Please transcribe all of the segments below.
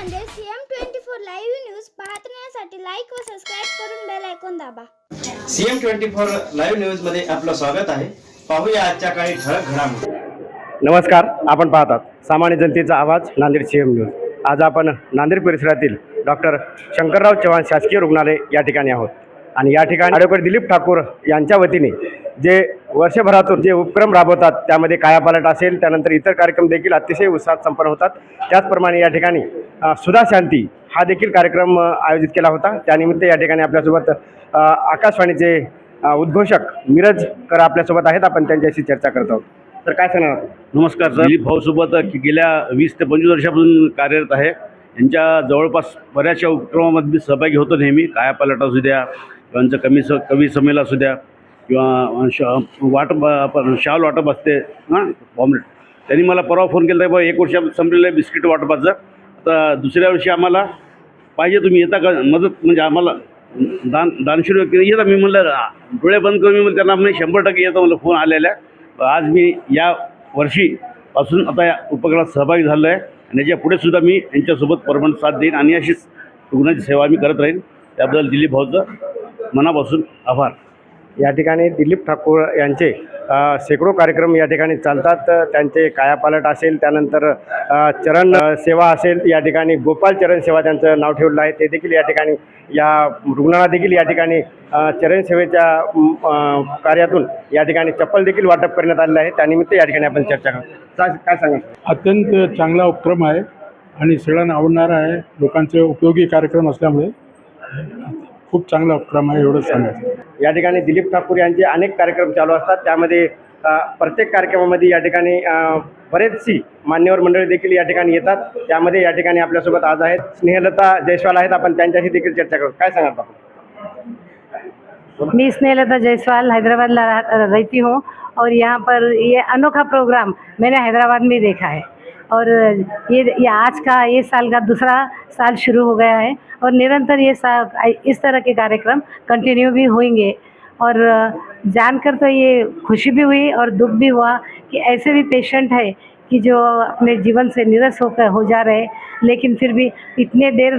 Nanded CM twenty four live news पाहण्यासाठी like व subscribe करून बेल आयकॉन दाबा. सीएम ट्वेंटी फोर लाईव्ह न्यूजमध्ये आपलं स्वागत आहे. पाहूया आजच्या काही ठळक घडामोडी. नमस्कार आपण पाहतात सामान्य जनतेचा आवाज नांदेड सी एम न्यूज. आज आपण नांदेड परिसरातील डॉक्टर शंकरराव चव्हाण शासकीय रुग्णालय या ठिकाणी आहोत. आणि या ठिकाणी ॲडव्होकेट दिलीप ठाकूर यांच्या वतीने जे वर्षभरातून जे उपक्रम राबवतात त्यामध्ये कायापालट असेल त्यानंतर इतर कार्यक्रम देखील अतिशय उत्साहात संपन्न होतात. त्याचप्रमाणे या ठिकाणी सुधा शांती हा देखील कार्यक्रम आयोजित केला होता. त्यानिमित्त या ठिकाणी आपल्यासोबत आकाशवाणीचे उद्घोषक मिरज कर आपल्यासोबत आहेत. आपण त्यांच्याशी चर्चा करत आहोत. तर काय सांगणार नमस्कार सर. दिलीप भाऊसोबत गेल्या वीस ते पंचवीस वर्षापासून कार्यरत आहे. यांच्या जवळपास बऱ्याचशा उपक्रमामध्ये मी सहभागी होतो नेहमी. कायापालट असू द्या किंवा यांचं कमी स कवी संमेलन असू द्या किंवा श वाटप आपण शाल वाटप असते हां बॉम्बलेट त्यांनी मला परवा फोन केला बा एक वर्ष संपलेलं आहे बिस्किट वाटपाचं. तर दुसऱ्या वर्षी आम्हाला पाहिजे तुम्ही येता का? मदत म्हणजे आम्हाला दान दानशूर व्यक्ती येता. मी म्हणलं डोळे बंद करून मी म्हणलं त्यांना म्हणजे शंभर टक्के येतो. मला फोन आलेला आहे आज मी या वर्षीपासून आता या उपक्रमात सहभागी झालो आहे. आणि याच्यापुढे सुद्धा मी यांच्यासोबत परमनंट साथ देईन आणि अशीच रुग्णाची सेवा मी करत राहीन. त्याबद्दल दिलीप भाऊचं मनापासून आभार. या ठिकाणी दिलीप ठाकूर यांचे शेकडो कार्यक्रम या ठिकाणी चालतात. त्यांचे कायापालट असेल त्यानंतर चरण सेवा असेल या ठिकाणी गोपाल चरण सेवा त्यांचं नाव ठेवलं आहे. ते देखील या ठिकाणी या रुग्णाला देखील या ठिकाणी चरणसेवेच्या कार्यातून या ठिकाणी चप्पल देखील वाटप करण्यात आलेलं आहे. त्यानिमित्त या ठिकाणी आपण चर्चा करू. काय सांगा अत्यंत चांगला उपक्रम आहे आणि सगळ्यांना आवडणारा आहे. लोकांचे उपयोगी कार्यक्रम असल्यामुळे खूप चांगला उपक्रम आहे एवढंच सांगायचं. या ठिकाणी दिलीप ठाकूर यांचे अनेक कार्यक्रम चालू असतात. त्यामध्ये प्रत्येक कार्यक्रमामध्ये या ठिकाणी बरेचशी मान्यवर मंडळी देखील या ठिकाणी येतात. त्यामध्ये या ठिकाणी आपल्यासोबत आज आहेत स्नेहलता जयस्वाल आहेत. आपण त्यांच्याशी देखील चर्चा करू. काय सांगाल आपण मैं स्नेहलता जायसवाल हैदराबाद ला रह- रहती हूँ. और यहाँ पर ये अनोखा प्रोग्राम मैंने हैदराबाद में देखा है। और ये ये आज का, ये साल का दूसरा साल शुरू हो गया है और निरंतर ये इस तरह के कार्यक्रम कंटिन्यू भी होंगे। और जानकर तो ये खुशी भी हुई और दुख भी हुआ कि ऐसे भी पेशेंट है कि जो अपने जीवन से निरस होकर हो जा रहे लेकिन फिर भी इतने देर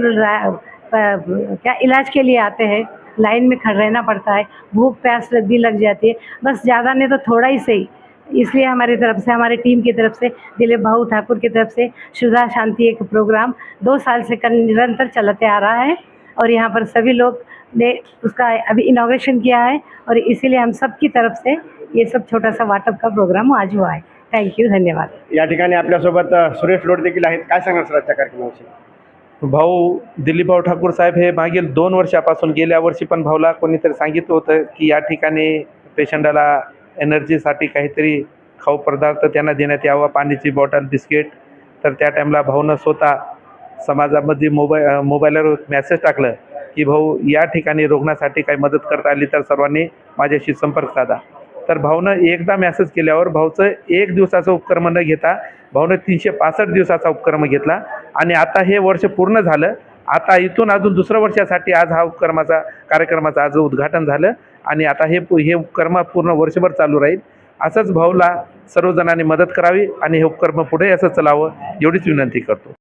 क्या इलाज के लिए आते हैं, लाइन में खड़ रहना पड़ता है, भूख प्यास भी लग जाती है। बस ज़्यादा नहीं तो थोड़ा ही सही। इसलिए हमारी तरफ़ से हमारी टीम की तरफ़ से दिलीप भाऊ ठाकुर की तरफ़ से सुधा शांति एक प्रोग्राम दो साल से कर निरंतर चलते आ रहा है और यहाँ पर सभी लोग ने उसका अभी इनाग्रेशन किया है और इसीलिए हम सब की तरफ़ से ये सब छोटा सा वाटअप का प्रोग्राम आज हुआ है। थैंक यू धन्यवाद। या ठिकाणी आपल्यासोबत अ, सुरेश लोड देखील आहेत. काय सांगाल सर आजच्या कार्यक्रमाविषयी? भाऊ दिलीपभाऊ ठाकूर साहेब हे मागील दोन वर्षापासून गेल्या वर्षी पण भाऊला कोणीतरी सांगितलं होतं की या ठिकाणी पेशंटाला एनर्जीसाठी काहीतरी खाऊ पदार्थ त्यांना देण्यात यावा. पाण्याची बॉटल बिस्किट. तर त्या टाईमला भाऊनं स्वतः समाजामध्ये मोबाईल मोबाईलवर मॅसेज टाकलं की भाऊ या ठिकाणी रुग्णासाठी काही मदत करता आली तर सर्वांनी माझ्याशी संपर्क साधा. तर भाऊनं एकदा मॅसेज केल्यावर भाऊचं एक दिवसाचं उपक्रम न घेता भाऊनं तीनशे पासष्ट दिवसाचा उपक्रम घेतला. आणि आता हे वर्ष पूर्ण झालं. आता इथून अजून दुसऱ्या वर्षासाठी आज हा उपक्रमाचा कार्यक्रमाचं आज उद्घाटन झालं. आणि आता हे पु- हे उपकर्म पूर्ण वर्षभर चालू राहील. असंच भाऊला सर्वजणांनी मदत करावी आणि हे उपक्रम पुढे असं चलावं एवढीच विनंती करतो.